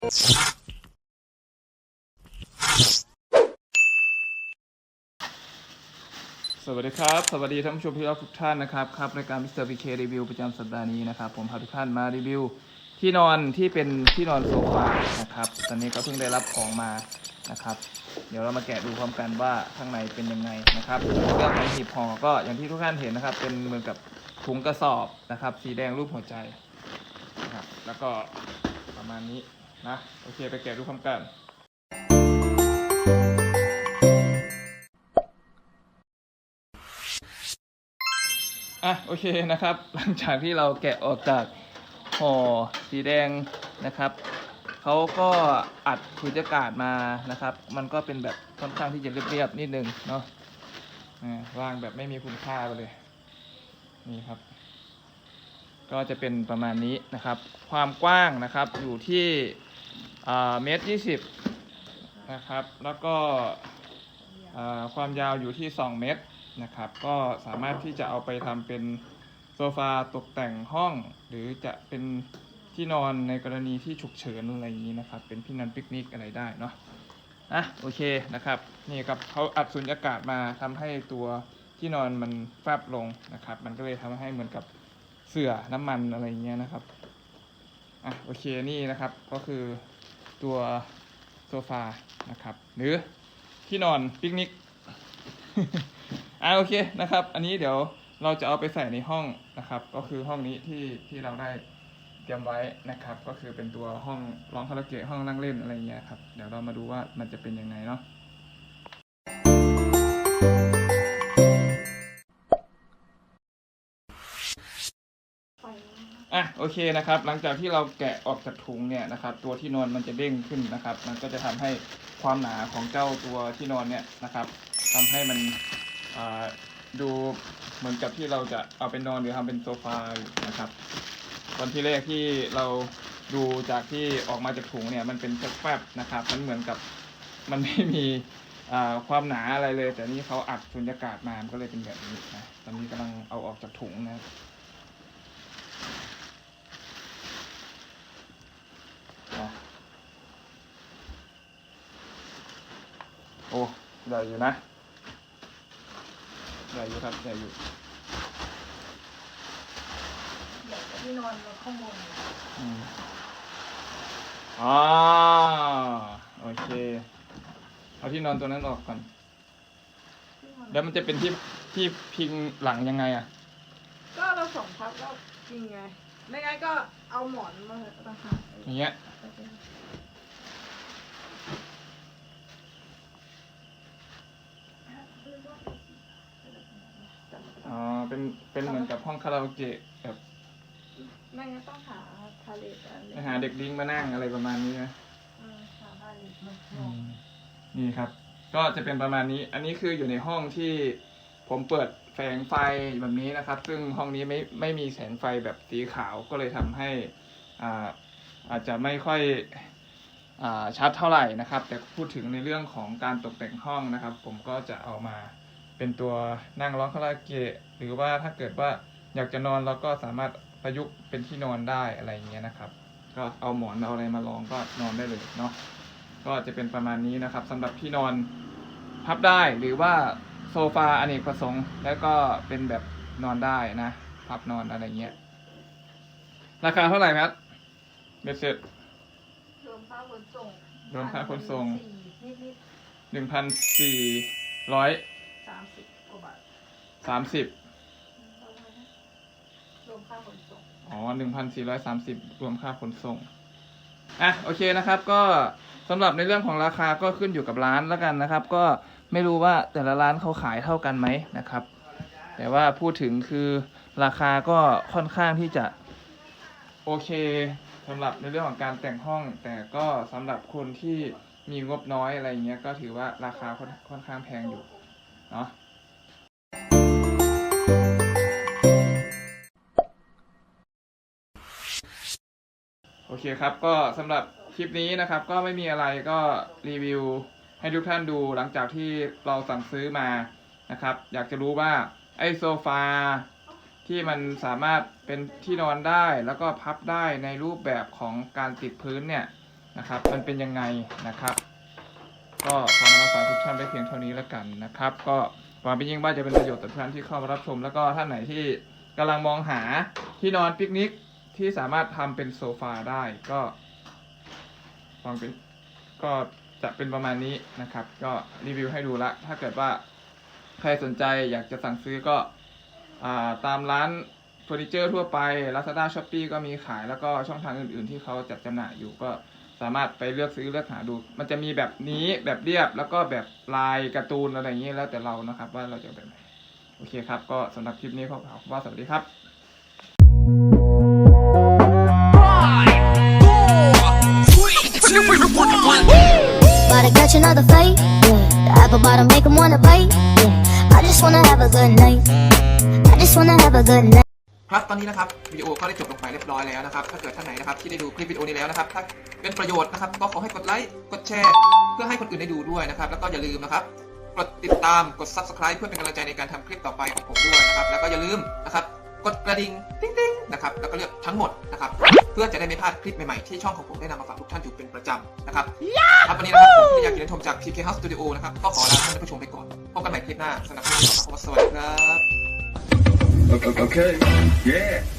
สวัสดีครับ สวัสดีท่านผู้ชมที่รักทุกท่านนะครับครับรายการมิสเตอร์พีเครีวิวประจำสัปดาห์นี้นะครับ ผมพาทุกท่านมารีวิว ที่นอนที่เป็นที่นอนโซฟานะครับ ตอนนี้ก็เพิ่งได้รับของมานะครับ เดี๋ยวเรามาแกะดูพร้อมกันว่าข้างในเป็นยังไงนะครับเรื่องของหีบห่อก็อย่างที่ทุกท่านเห็นนะครับ เป็นเหมือนกับถุงกระสอบนะครับ สีแดงรูปหัวใจนะครับแล้วก็ประมาณนี้ นะโอเคไปแกะดูพร้อมกันอะโอเคนะครับ หลังจากที่เราแกะออกจากห่อสีแดงนะครับเขาก็อัดสุญญากาศมานะครับ มันก็เป็นแบบค่อนข้างที่จะเรียบๆนิดนึงเนาะอ่าวางแบบไม่มีคุณค่าไปเลยนี่ครับ ก็จะเป็นประมาณนี้นะครับ ความกว้างนะครับอยู่ที่ เมตรยี่สิบนะครับ แล้วก็อ่าความยาวอยู่ที่ 2 เมตรนะครับ ก็สามารถที่จะเอาไปทำเป็นโซฟาตกแต่งห้อง หรือจะเป็นที่นอนในกรณีที่ฉุกเฉินอะไรอย่างนี้นะครับ เป็นที่นอนปิกนิกอะไรได้เนาะอะโอเคนะครับ นี่ครับเขาอัดสุญญากาศมาทำให้ตัวที่นอนมันแฟบลงนะครับ มันก็เลยทำให้เหมือนกับเสื่อน้ำมันอะไรอย่างเงี้ยนะครับอะโอเคนี่นะครับก็คือ ตัวโซฟานะครับ หรือที่นอนปิกนิกอ่าโอเคนะครับ อันนี้เดี๋ยวเราจะเอาไปใส่ในห้องนะครับ ก็คือห้องนี้ที่ที่เราได้เตรียมไว้นะครับ ก็คือเป็นตัวห้องร้องคาราโอเกะห้องนั่งเล่นอะไรเงี้ยครับเดี๋ยวเรามาดูว่ามันจะเป็นยังไงเนาะ โอเคนะครับ หลังจากที่เราแกะออกจากถุงเนี่ยนะครับ ตัวที่นอนมันจะเด้งขึ้นนะครับ มันก็จะทำให้ความหนาของเจ้าตัวที่นอนเนี่ยนะครับทำให้มันดูเหมือนกับที่เราจะเอาไปนอนหรือทำเป็นโซฟาอยู่นะครับตอนที่แรกที่เราดูจากที่ออกมาจากถุงเนี่ยมันเป็นแฟบๆนะครับ มันเหมือนกับมันไม่มีความหนาอะไรเลย แต่นี่เขาอัดสุญญากาศมา มันก็เลยเป็นแบบนี้นะ ตอนนี้กำลังเอาออกจากถุงนะครับอะโอ้ ใหญ่อยู่นะ ใหญ่อยู่ครับ ใหญ่อยู่เด็กที่นอนข้างบนอืมอ๋อโอเค เอาที่นอนตัวนั้นออกก่อนแล้วมันจะเป็นที่ที่พิงหลังยังไงอะ ก็เราสองพับแล้วจริงไง ไม่งั้นก็เอาหมอนมาต่างหากอย่างเงี้ย อ๋อ เป็น เป็นเหมือนกับห้อง คาราโอเกะแบบไม่งั้นต้องหาพาเลตอะไรไปหาเด็กลิงมานั่งอะไรประมาณนี้นะเออหาพาเลตมานี่ครับ ก็จะเป็นประมาณนี้ อันนี้คืออยู่ในห้องที่ผมเปิดแสงไฟแบบนี้นะครับ ซึ่งห้องนี้ไม่ไม่มีแสงไฟแบบสีขาวก็เลยทำให้อ่าอาจจะไม่ค่อยอ่าชัดเท่าไหร่นะครับ แต่พูดถึงในเรื่องของการตกแต่งห้องนะครับ ผมก็จะเอามา เป็นตัวนั่งร้องคาราโอเกะหรือว่าถ้าเกิดว่า อยากจะนอนเราก็สามารถประยุกต์เป็นที่นอนได้อะไรอย่างเงี้ยนะครับ ก็เอาหมอนเอาอะไรมารองก็นอนได้เลยเนาะก็จะเป็นประมาณนี้นะครับสำหรับที่นอนพับได้หรือว่าโซฟาอเนกประสงค์ แล้วก็เป็นแบบนอนได้นะพับนอนอะไรเงี้ยราคาเท่าไหร่ครับเบ็ดเสร็จรวมค่าขนส่งรวมค่าขนส่งนิดนิดหนึ่งพันสี่ร้อยสามสิบกว่าบาทสามสิบรว มค่าขนส่งอ๋อหนึ่งพันสี่ร้อยสามสิบรวมค่าขนส่ง อะ โอเคนะครับ ก็สำหรับในเรื่องของราคาก็ขึ้นอยู่กับร้านแล้วกันนะครับ ก็ไม่รู้ว่าแต่ละร้านเขาขายเท่ากันไหมนะครับ แต่ว่าพูดถึงคือราคาก็ค่อนข้างที่จะ โอเคสำหรับในเรื่องของการแต่งห้อง แต่ก็สำหรับคนที่มีงบน้อยอะไรเงี้ยก็ถือว่าราคาค่อนค่อนข้างแพงอยู่เนาะ เคครับ ก็สำหรับคลิปนี้นะครับ ก็ไม่มีอะไรก็รีวิวให้ทุกท่านดูหลังจากที่เราสั่งซื้อมานะครับ อยากจะรู้ว่าไอโซฟาที่มันสามารถเป็นที่นอนได้แล้วก็พับได้ในรูปแบบของการติดพื้นเนี่ยนะครับ มันเป็นยังไงนะครับ ก็ขอนำมาฝากทุกท่านไว้เพียงเท่านี้แล้วกันนะครับ ก็หวังเป็นยิ่งว่าจะเป็นประโยชน์ต่อท่านที่เข้ามารับชม แล้วก็ท่านไหนที่กำลังมองหาที่นอนปิกนิก ที่สามารถทำเป็นโซฟาได้ก็หวังเป็นก็จะเป็นประมาณนี้นะครับ ก็รีวิวให้ดูละ ถ้าเกิดว่าใครสนใจอยากจะสั่งซื้อก็อ่าตามร้านเฟอร์นิเจอร์ทั่วไป Lazada Shopee ก็มีขายแล้วก็ช่องทางอื่นๆ ที่เขาจัดจำหน่ายอยู่ก็สามารถไปเลือกซื้อเลือกหาดู มันจะมีแบบนี้แบบเรียบแล้วก็แบบลายการ์ตูนอะไรอย่างนี้แล้วแต่เรานะครับ ว่าเราจะเอาแบบไหน โอเคครับ ก็สำหรับคลิปนี้ขอขอบคุณว่าสวัสดีครับ About to catch another fight. Yeah. The apple bottom make 'em wanna bite. Yeah. I just wanna have a good night. I just wanna have a good night. ครับตอนนี้นะครับวิดีโอก็ได้จบลงไปเรียบร้อยแล้วนะครับ ถ้าเกิดท่านไหนนะครับที่ได้ดูคลิปวิดีโอนี้แล้วนะครับ ถ้าเป็นประโยชน์นะครับ ก็ขอให้กดไลค์กดแชร์ เพื่อให้คนอื่นได้ดูด้วยนะครับ แล้วก็อย่าลืมนะครับกดติดตามกด subscribe เพื่อเป็นกำลังใจในการทำคลิปต่อไปของผมด้วยนะครับ แล้วก็อย่าลืมนะครับ กดกระดิ่งติ๊งติ๊งนะครับแล้วก็เลือกทั้งหมดนะครับ พื่อจะได้ไม่พลาดคลิปใหม่ ๆ ที่ช่องของผมได้นำมาฝากทุกท่านอยู่เป็นประจำนะครับครับวันนี้นะครับผมที่อยากกินชมจาก PK House Studio นะครับก็ขอลาท่านผู้ชมไปก่อนพบกันใหม่คลิปหน้าสำหรับคลิปนี้ขอสวัสดีครับ Okay. okay. Yeah.